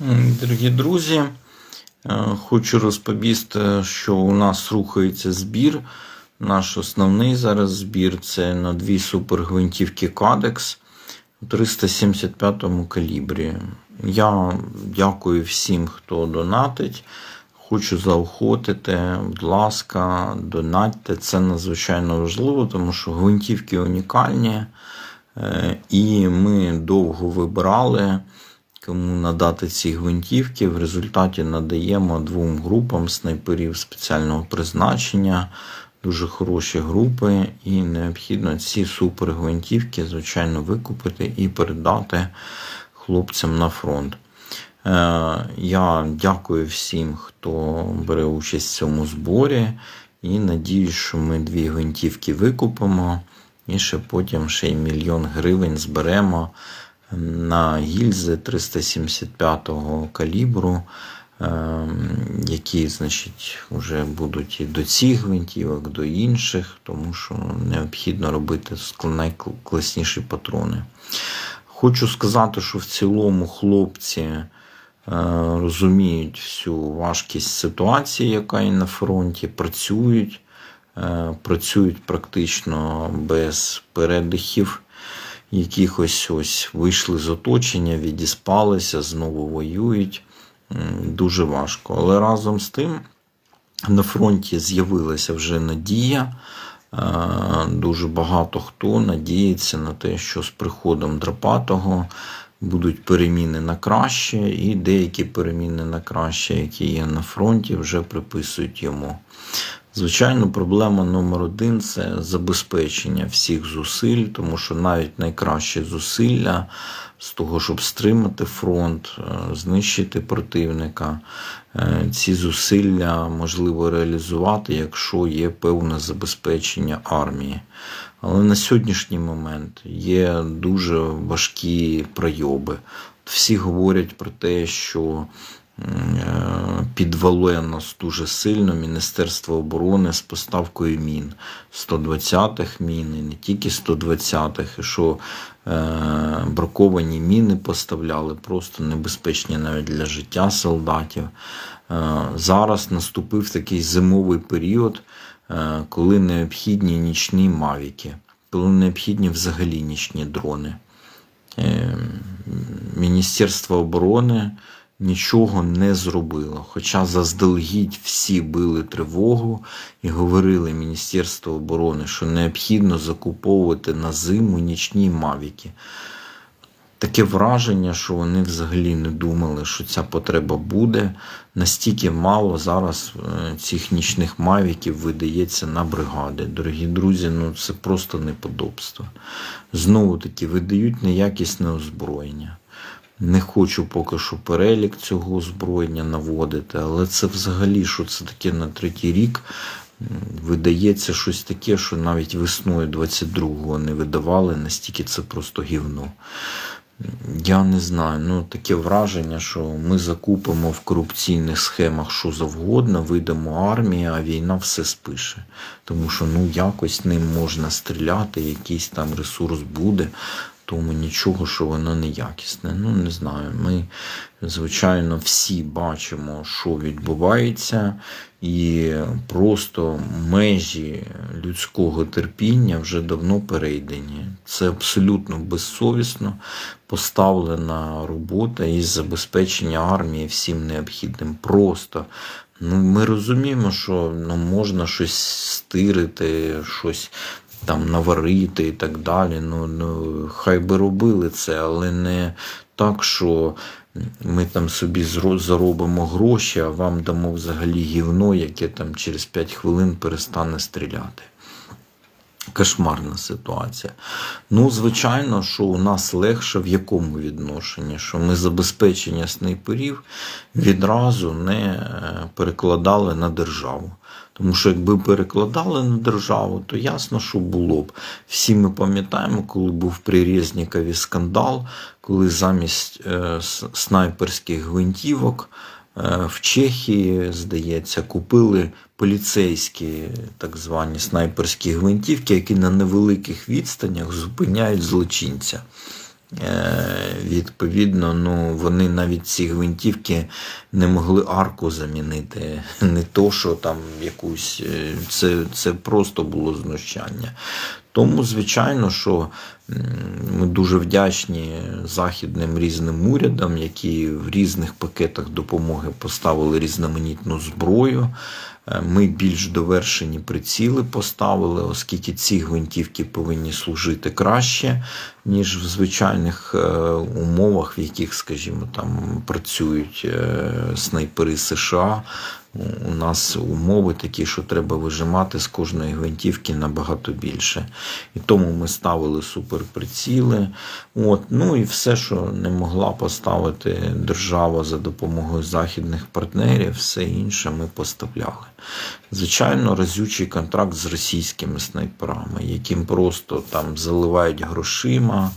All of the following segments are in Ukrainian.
Дорогі друзі, е, хочу розповісти, що у нас рухається збір. Наш основний зараз збір це на дві супергвинтівки Кадекс у 375 калібрі. Я дякую всім, хто донатить. Хочу заохотити, будь ласка, донатьте. Це надзвичайно важливо, тому що гвинтівки унікальні. Е, І ми довго вибирали, кому надати ці гвинтівки. В результаті надаємо двом групам снайперів спеціального призначення. Дуже хороші групи, і необхідно ці супергвинтівки, звичайно, викупити і передати хлопцям на фронт. Е, Я дякую всім, хто бере участь в цьому зборі, і надіюсь, що ми дві гвинтівки викупимо, і ще потім ще й мільйон гривень зберемо на гільзи 375-го калібру, е, які, значить, вже будуть і до цих гвинтівок, до інших, тому що необхідно робити найкласніші патрони. Хочу сказати, що в цілому хлопці е, розуміють всю важкість ситуації, яка є на фронті, працюють, е, працюють практично без передихів. Якихось ось вийшли з оточення, відіспалися, знову воюють. Дуже важко. Але разом з тим на фронті з'явилася вже надія. Е, Дуже багато хто надіється на те, що з приходом Драпатого будуть переміни на краще, і деякі переміни на краще, які є на фронті, вже приписують йому. Звичайно, проблема номер один це забезпечення всіх зусиль, тому що навіть найкращі зусилля з того, щоб стримати фронт, е, знищити противника, е, ці зусилля можливо реалізувати, якщо є певне забезпечення армії. Але на сьогоднішній момент є дуже важкі пройоби. Всі говорять про те, що е, підвело нас дуже сильно Міністерство оборони з поставкою мін 120-х мін, і не тільки 120-х, і що е, браковані міни поставляли, просто небезпечні навіть для життя солдатів. Е, зараз наступив такий зимовий період, е, коли необхідні нічні мавіки, коли необхідні взагалі нічні дрони. Е, Міністерство оборони нічого не зробило. Хоча заздалегідь всі били тривогу і говорили Міністерство оборони, що необхідно закуповувати на зиму нічні мавіки. Таке враження, що вони взагалі не думали, що ця потреба буде. Настільки мало зараз е, цих нічних мавіків видається на бригади. Дорогі друзі, ну це просто неподобство. Знову таки, видають неякісне озброєння. Не хочу поки що перелік цього озброєння наводити, але це взагалі, що це таке на третій рік. Видається щось таке, що навіть весною 22-го не видавали, настільки це просто гівно. Я не знаю, ну таке враження, що ми закупимо в корупційних схемах що завгодно, вийдемо армії, а війна все спише. Тому що ну якось ним можна стріляти, якийсь там ресурс буде, тому нічого, що воно неякісне. Ну не знаю. Ми, звичайно, всі бачимо, що відбувається, і просто межі людського терпіння вже давно перейдені. Це абсолютно безсовісно поставлена робота із забезпечення армії всім необхідним. Просто ну, ми розуміємо, що ну, можна щось стирити, щось там наварити і так далі. Ну, ну хай би робили це, але не так, що ми там собі заробимо гроші, а вам дамо взагалі гівно, яке там через 5 хвилин перестане стріляти. Кошмарна ситуація. Ну, звичайно, що у нас легше в якому відношенні, що ми забезпечення снайперів відразу не е, перекладали на державу. Тому що якби перекладали на державу, то ясно, що було б. Всі ми пам'ятаємо, коли був при Резнікові скандал, коли замість е, снайперських гвинтівок е, в Чехії, здається, купили поліцейські так звані снайперські гвинтівки, які на невеликих відстанях зупиняють злочинця. Е, Відповідно, ну вони навіть ці гвинтівки не могли арку замінити. Не то, що там якусь. е, Це, це просто було знущання. Тому, звичайно, що ми дуже вдячні західним різним урядам, які в різних пакетах допомоги поставили різноманітну зброю. Е, Ми більш довершені приціли поставили, оскільки ці гвинтівки повинні служити краще, ніж в звичайних е, умовах, в яких, скажімо, там працюють снайпери США. У нас умови такі, що треба вижимати з кожної гвинтівки набагато більше. І тому ми ставили суперприціли. От. Ну і все, що не могла поставити держава за допомогою західних партнерів, все інше ми поставляли. Звичайно, разючий контракт з російськими снайперами, яким просто там заливають грошима,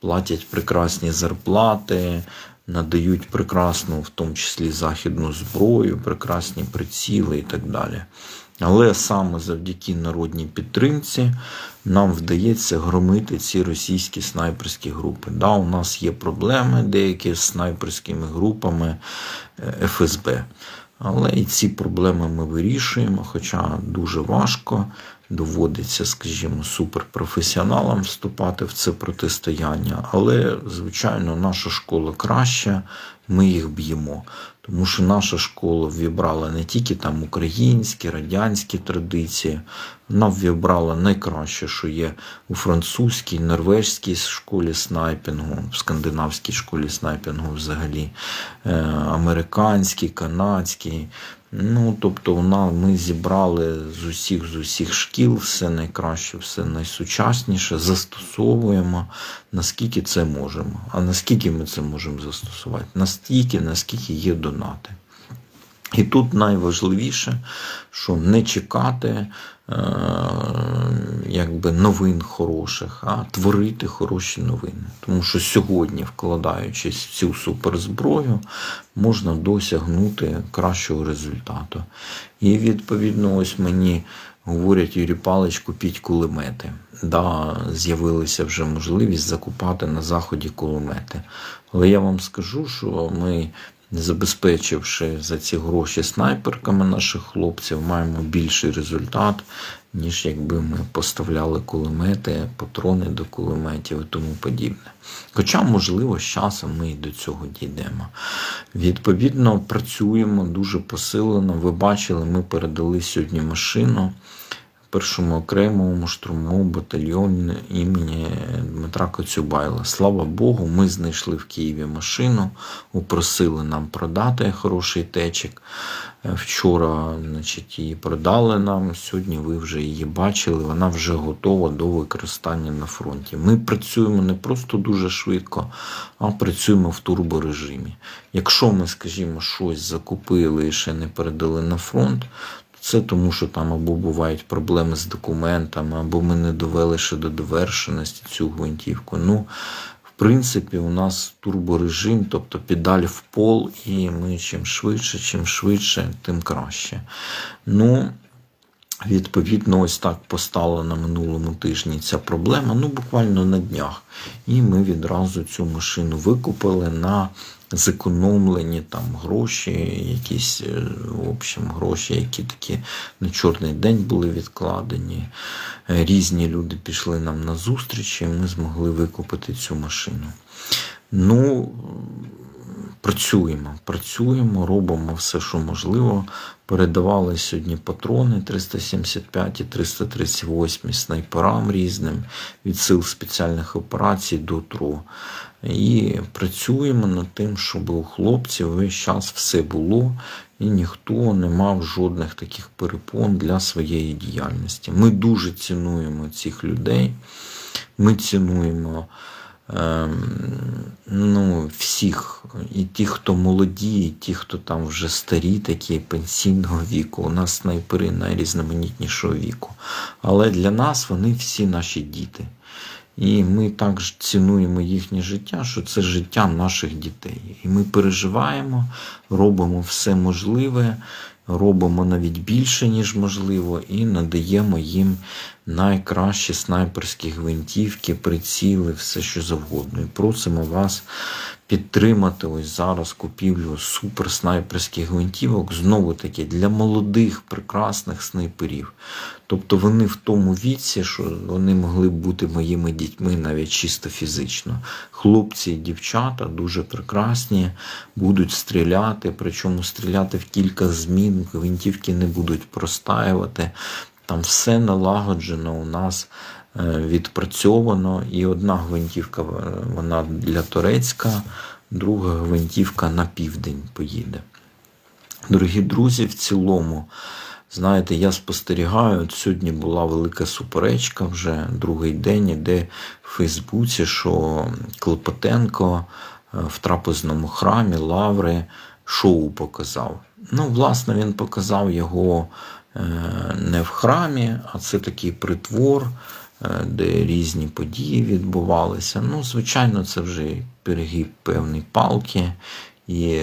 платять прекрасні зарплати, надають прекрасну, в тому числі західну зброю, прекрасні приціли і так далі. Але саме завдяки народній підтримці нам вдається громити ці російські снайперські групи. Да, у нас є проблеми деякі з снайперськими групами е, ФСБ. Але і ці проблеми ми вирішуємо, хоча дуже важко. Доводиться, скажімо, суперпрофесіоналам вступати в це протистояння. Але, звичайно, наша школа краща, ми їх б'ємо. Тому що наша школа вібрала не тільки там українські, радянські традиції, вона вібрала найкраще, що є у французькій, норвежській школі снайпінгу, в скандинавській школі снайпінгу взагалі, е, американській, канадській. Ну, тобто, вона, ми зібрали з усіх з усіх шкіл все найкраще, все найсучасніше, застосовуємо, наскільки це можемо. А наскільки ми це можемо застосувати? Настільки, наскільки є донати. І тут найважливіше, що не чекати е, якби новин хороших, а творити хороші новини. Тому що сьогодні, вкладаючись в цю суперзброю, можна досягнути кращого результату. І відповідно, ось мені говорять Юрій Палич, купіть кулемети. Да, з'явилася вже можливість закупати на заході кулемети. Але я вам скажу, що ми забезпечивши за ці гроші снайперками наших хлопців, маємо більший результат, ніж якби ми поставляли кулемети, патрони до кулеметів і тому подібне. Хоча, можливо, з часом ми і до цього дійдемо. Відповідно, працюємо дуже посилено. Ви бачили, ми передали сьогодні машину першому окремому штурмовому батальйоні імені Дмитра Коцюбайла. Слава Богу, ми знайшли в Києві машину, упросили нам продати хороший течик. Вчора значить, її продали нам. Сьогодні ви вже її бачили, вона вже готова до використання на фронті. Ми працюємо не просто дуже швидко, а працюємо в турборежимі. Якщо ми, скажімо, щось закупили і ще не передали на фронт, це тому, що там або бувають проблеми з документами, або ми не довели ще до довершеності цю гвинтівку. Ну, в принципі, у нас турборежим, тобто педаль в пол, і ми чим швидше, чим швидше, тим краще. Ну, Відповідно, ось так постала на минулому тижні ця проблема, ну буквально на днях. І ми відразу цю машину викупили на зекономлені там гроші, якісь е, в общем, гроші, які такі на чорний день були відкладені. Е, Різні люди пішли нам на зустрічі, і ми змогли викупити цю машину. Ну, працюємо, працюємо, робимо все, що можливо. Передавали сьогодні патрони 375 і 338 снайперам різним від сил спеціальних операцій до ТРО. І працюємо над тим, щоб у хлопців весь час все було, і ніхто не мав жодних таких перепон для своєї діяльності. Ми дуже цінуємо цих людей, ми цінуємо. Ем, ну, всіх, і ті, хто молоді, і ті, хто там вже старі, такі пенсійного віку, у нас снайпери найрізноманітнішого віку. Але для нас вони всі наші діти. І ми також цінуємо їхнє життя, що це життя наших дітей. І ми переживаємо, робимо все можливе робимо навіть більше, ніж можливо, і надаємо їм найкращі снайперські гвинтівки, приціли, все що завгодно. І просимо вас підтримати ось зараз купівлю суперснайперських гвинтівок, знову таки для молодих, прекрасних снайперів. Тобто вони в тому віці, що вони могли б бути моїми дітьми навіть чисто фізично. Хлопці і дівчата дуже прекрасні, будуть стріляти, причому стріляти в кілька змін, гвинтівки не будуть простаювати. Там все налагоджено у нас е, відпрацьовано. І одна гвинтівка е, вона для Турецька, друга гвинтівка на південь поїде. Дорогі друзі, в цілому, знаєте, я спостерігаю, от сьогодні була велика суперечка вже другий день, іде в Фейсбуці, що Клопотенко е, в трапезному храмі Лаври шоу показав. Ну, власне, він показав його не в храмі, а це такий притвор, е, де різні події відбувалися. Ну, звичайно, це вже перегиб певний палки. І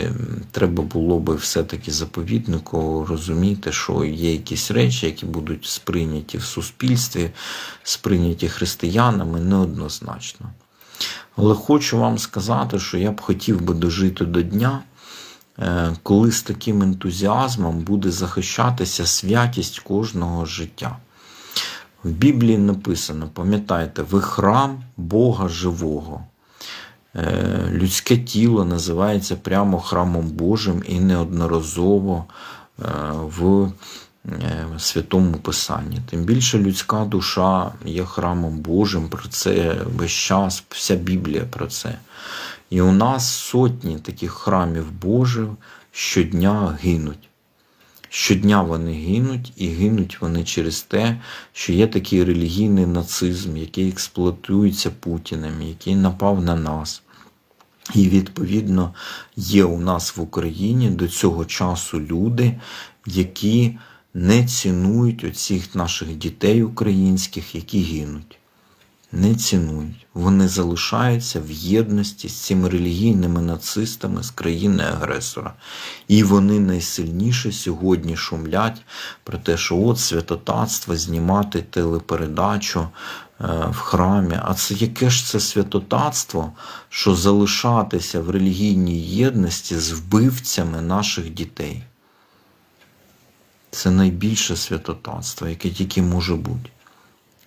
треба було би все-таки заповіднику розуміти, що є якісь речі, які будуть сприйняті в суспільстві, сприйняті християнами неоднозначно. Але хочу вам сказати, що я б хотів би дожити до дня, е, коли з таким ентузіазмом буде захищатися святість кожного життя. В Біблії написано: пам'ятайте, ви храм Бога живого. Е, людське тіло називається прямо храмом Божим і неодноразово е, в е, Святому Писанні. Тим більше людська душа є храмом Божим, про це весь час, вся Біблія про це. І у нас сотні таких храмів Божих щодня гинуть. Щодня вони гинуть, і гинуть вони через те, що є такий релігійний нацизм, який експлуатується Путіним, який напав на нас. І, відповідно, є у нас в Україні до цього часу люди, які не цінують оцих наших дітей українських, які гинуть. Не цінують. Вони залишаються в єдності з цими релігійними нацистами з країни-агресора. І вони найсильніше сьогодні шумлять про те, що от святотатство знімати телепередачу е, в храмі. А це яке ж це святотатство, що залишатися в релігійній єдності з вбивцями наших дітей? Це найбільше святотатство, яке тільки може бути.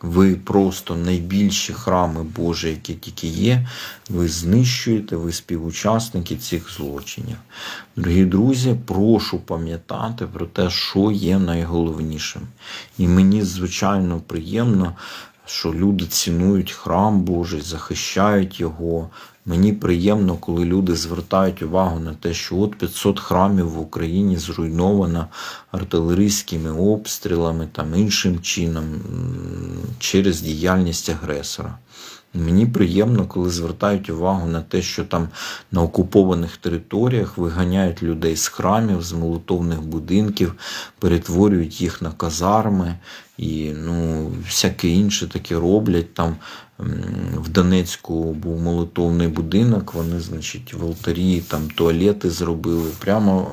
Ви просто найбільші храми Божі, які тільки є, ви знищуєте, ви співучасники цих злочинів. Дорогі друзі, прошу пам'ятати про те, що є найголовнішим. І мені, звичайно, приємно, що люди цінують храм Божий, захищають його. Мені приємно, коли люди звертають увагу на те, що от 500 храмів в Україні зруйновано артилерійськими обстрілами там іншим чином через діяльність агресора. Мені приємно, коли звертають увагу на те, що там на окупованих територіях виганяють людей з храмів, з молотовних будинків, перетворюють їх на казарми і ну, всяке інше таке роблять. Там в Донецьку був молотовний будинок, вони, значить, в алтарі там туалети зробили. Прямо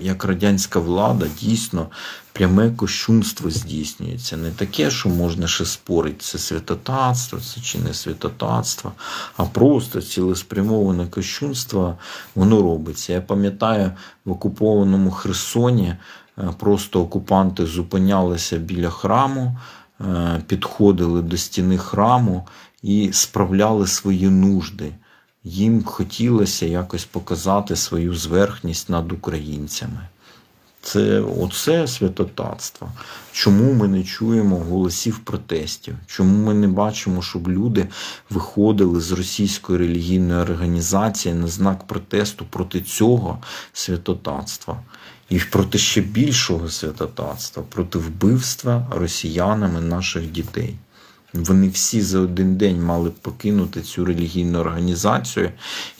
як радянська влада, дійсно пряме кощунство здійснюється. Не таке, що можна ще спорити, це святотатство, це чи не святотатство, а просто цілеспрямоване кощунство, воно робиться. Я пам'ятаю, в окупованому Херсоні е, просто окупанти зупинялися біля храму. Е, підходили до стіни храму і справляли свої нужди. Їм хотілося якось показати свою зверхність над українцями. Це оце святотатство. Чому ми не чуємо голосів протестів? Чому ми не бачимо, щоб люди виходили з російської релігійної організації на знак протесту проти цього святотатства? І проти ще більшого святотатства, проти вбивства росіянами наших дітей. Вони всі за один день мали покинути цю релігійну організацію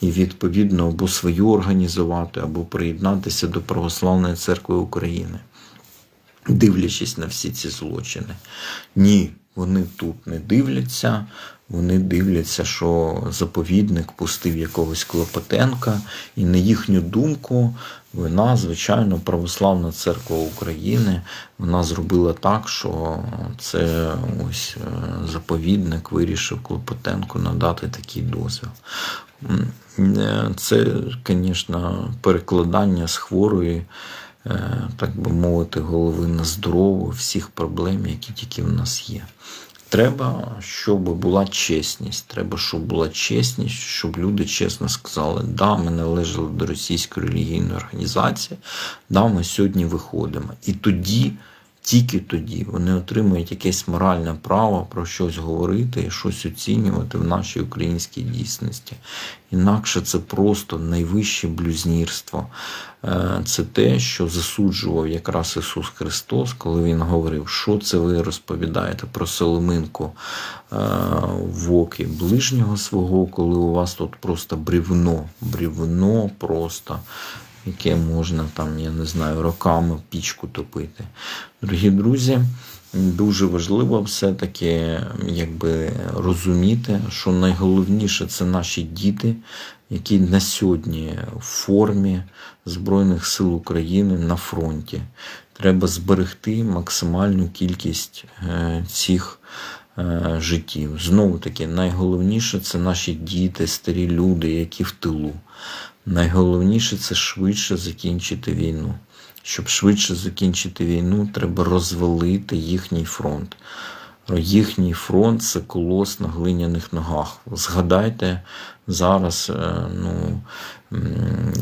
і, відповідно, або свою організувати, або приєднатися до Православної церкви України, дивлячись на всі ці злочини. Ні, вони тут не дивляться. Вони дивляться, що заповідник пустив якогось Клопотенка, і на їхню думку, вона, звичайно, Православна церква України вона зробила так, що це ось е, заповідник вирішив Клопотенку надати такий дозвіл. Е, Це, звісно, перекладання з хворої, так би мовити, голови на здорову всіх проблем, які тільки в нас є. Треба, щоб була чесність. Треба, щоб була чесність, щоб люди чесно сказали, да, ми належали до російської релігійної організації, да, ми сьогодні виходимо. І тоді, тільки тоді, вони отримують якесь моральне право про щось говорити і щось оцінювати в нашій українській дійсності. Інакше це просто найвище блюзнірство. Е, Це те, що засуджував якраз Ісус Христос, коли Він говорив, що це ви розповідаєте про соломинку е, в окі ближнього свого, коли у вас тут просто брівно, брівно просто. Яке можна там, я не знаю, роками пічку топити. Дорогі друзі, дуже важливо все-таки якби розуміти, що найголовніше це наші діти, які на сьогодні в формі Збройних сил України на фронті. Треба зберегти максимальну кількість е, цих е, життів. Знову таки, найголовніше це наші діти, старі люди, які в тилу. Найголовніше це швидше закінчити війну. Щоб швидше закінчити війну, треба розвалити їхній фронт. Їхній фронт це колос на глиняних ногах. Згадайте зараз, е, ну,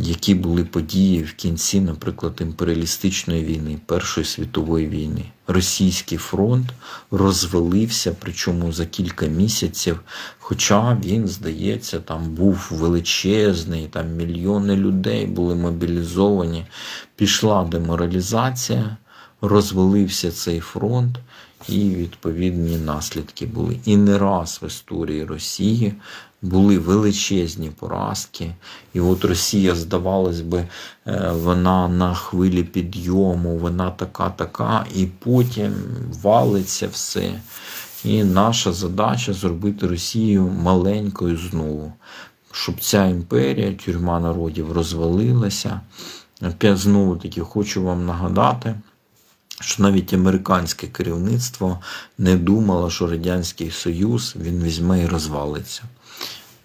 які були події в кінці, наприклад, імперіалістичної війни, Першої світової війни. Російський фронт розвалився, причому за кілька місяців. Хоча він, здається, там був величезний, там мільйони людей були мобілізовані. Пішла деморалізація, розвалився цей фронт, і відповідні наслідки були. І не раз в історії Росії були величезні поразки. І от Росія, здавалось би, е, вона на хвилі підйому, вона така, така, і потім валиться все. І наша задача зробити Росію маленькою знову, щоб ця імперія, тюрма народів розвалилася. Знову таки хочу вам нагадати, що навіть американське керівництво не думало, що Радянський Союз він візьме і розвалиться.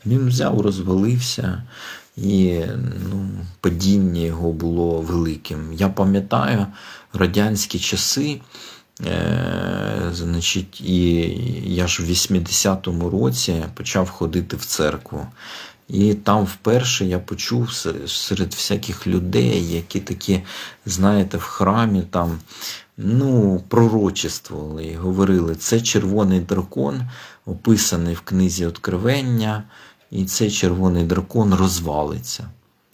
Він взяв, розвалився, і ну, падіння його було великим. Я пам'ятаю радянські часи. Е, значить, і я ж в 80-му році почав ходити в церкву. І там вперше я почув серед всяких людей, які такі, знаєте, в храмі там ну, пророчествували і говорили, це червоний дракон, описаний в книзі Откровення, і цей червоний дракон розвалиться.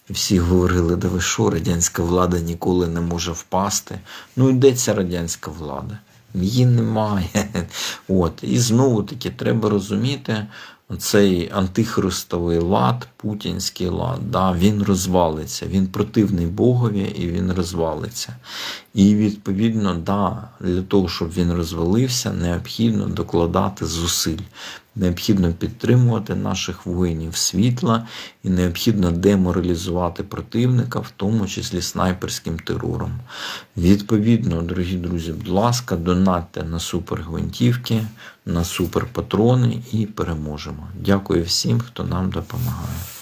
Всі говорили, да ви що, радянська влада ніколи не може впасти. Ну, і де ця радянська влада? Її немає. От. І знову таки треба розуміти, цей антихристовий лад, путінський лад, да, він розвалиться, він противний Богові і він розвалиться. І відповідно, да, для того, щоб він розвалився, необхідно докладати зусиль. Необхідно підтримувати наших воїнів світла і необхідно деморалізувати противника, в тому числі снайперським терором. Відповідно, дорогі друзі, будь ласка, донатьте на супергвинтівки, на суперпатрони і переможемо. Дякую всім, хто нам допомагає.